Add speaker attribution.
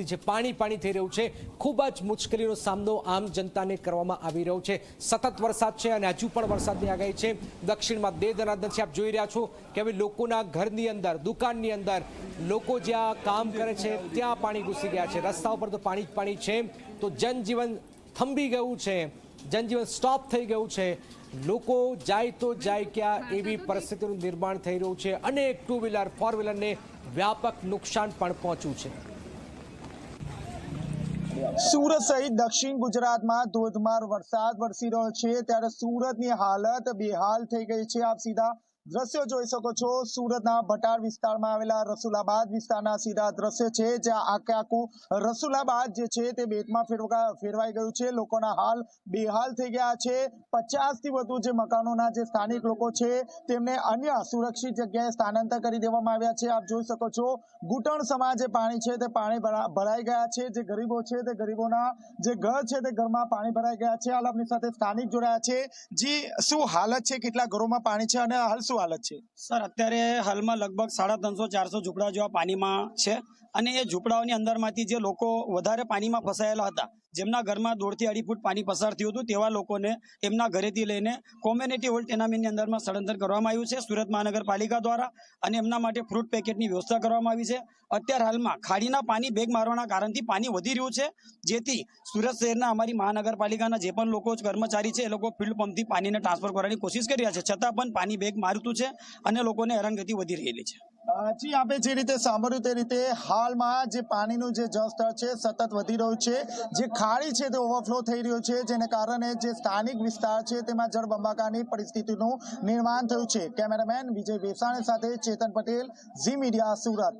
Speaker 1: જે પાણી પાણી થઈ રહ્યું છે, ખૂબ જ મુશ્કેલીનો સામનો આમ જનતાને કરવામાં આવી રહ્યો છે. સતત વરસાદ છે અને હજુ પણ વરસાદની આગાહી છે. દક્ષિણમાં દે દનાદ નથી આપ જોઈ રહ્યા છો કે હવે લોકોના ઘરની અંદર, દુકાનની અંદર, લોકો જ્યાં કામ કરે છે, ત્યાં પાણી ઘૂસી ગયા છે. રસ્તા ઉપર તો પાણી જ પાણી છે. તો જનજીવન થંભી ગયું છે. જનજીવન સ્ટોપ થઈ ગયું છે. લોકો જાય તો જાય ક્યાં એવી પરિસ્થિતિનું નિર્માણ થઈ રહ્યું છે. અનેક ટુ વ્હીલર, ફોર વ્હીલરને વ્યાપક નુકસાન પણ પહોંચ્યું છે.
Speaker 2: સુરત સહિત દક્ષિણ ગુજરાતમાં ધોધમાર વરસાદ વરસી રહ્યો છે. ત્યારે સુરતની હાલત બેહાલ થઈ ગઈ છે. આપ સીધા દ્રશ્યો જોઈ શકો છો. સુરતના ભટાર વિસ્તારમાં આવેલા રસુલાબાદ વિસ્તારના સીધા દ્રશ્ય છે, જ્યાં આખે આખું રસુલાબાદ જે છે તે બેટમાં ફેરવા ફેરવાઈ ગયું છે. લોકોના હાલ બેહાલ થઈ ગયા છે. પચાસથી વધુ જે મકાનોના જે સ્થાનિક લોકો છે, તેમને અન્ય સુરક્ષિત જગ્યાએ સ્થાનાંતર કરી દેવામાં આવ્યા છે. આપ જોઈ શકો છો, ઘૂંટણ સમા જે પાણી છે તે પાણી ભરા- ભરાઈ ગયા છે. જે ગરીબો છે તે ગરીબોના જે ઘર છે તે ઘરમાં પાણી ભરાઈ ગયા છે. હાલ આપની સાથે સ્થાનિક જોડાયા છે. જી, શું હાલત છે? કેટલા ઘરોમાં પાણી છે? અને હાલ શું હાલત છે?
Speaker 3: સર, અત્યારે હાલમાં લગભગ સાડા ત્રણસો, ચારસો ઝૂંપડા જેવા પાણીમાં છે અને એ ઝૂંપડાઓની અંદરમાંથી જે લોકો વધારે પાણીમાં ફસાયેલા હતા જેમના ઘરમાં દોઢથી અઢી ફૂટ પાણી પસાર થયું હતું, તેવા લોકોને એમના ઘરેથી લઈને કોમ્યુનિટી હોલ ટેનામેન્ટની અંદરમાં સ્થળાંતર કરવામાં આવ્યું છે. સુરત મહાનગરપાલિકા દ્વારા અને એમના માટે ફ્રૂટ પેકેટની વ્યવસ્થા કરવામાં આવી છે. અત્યારે હાલમાં ખાડીના પાણી બેગ મારવાના કારણથી પાણી વધી રહ્યું છે, જેથી સુરત શહેરના અમારી મહાનગરપાલિકાના જે પણ લોકો કર્મચારી છે, એ લોકો ફિલ્ડ પંપથી પાણીને ટ્રાન્સફર કરવાની કોશિશ કરી રહ્યા છે. છતાં પણ પાણી બેગ મારતું છે અને લોકોને હેરાનગતિ વધી રહેલી છે.
Speaker 2: જી આપે જે રીતે સાંભળ્યું તે રીતે હાલમાં જે પાણીનું જે જળસ્તર છે, સતત વધી રહ્યું છે. જે ખાડી છે, તે ઓવરફ્લો થઈ રહ્યો છે, જેને કારણે જે સ્થાનિક વિસ્તાર છે, તેમાં જળબંબાકારની પરિસ્થિતિનું નિર્માણ થયું છે. કેમેરામેન વિજય વેસાણી સાથે ચેતન પટેલ, ઝી મીડિયા સુરત.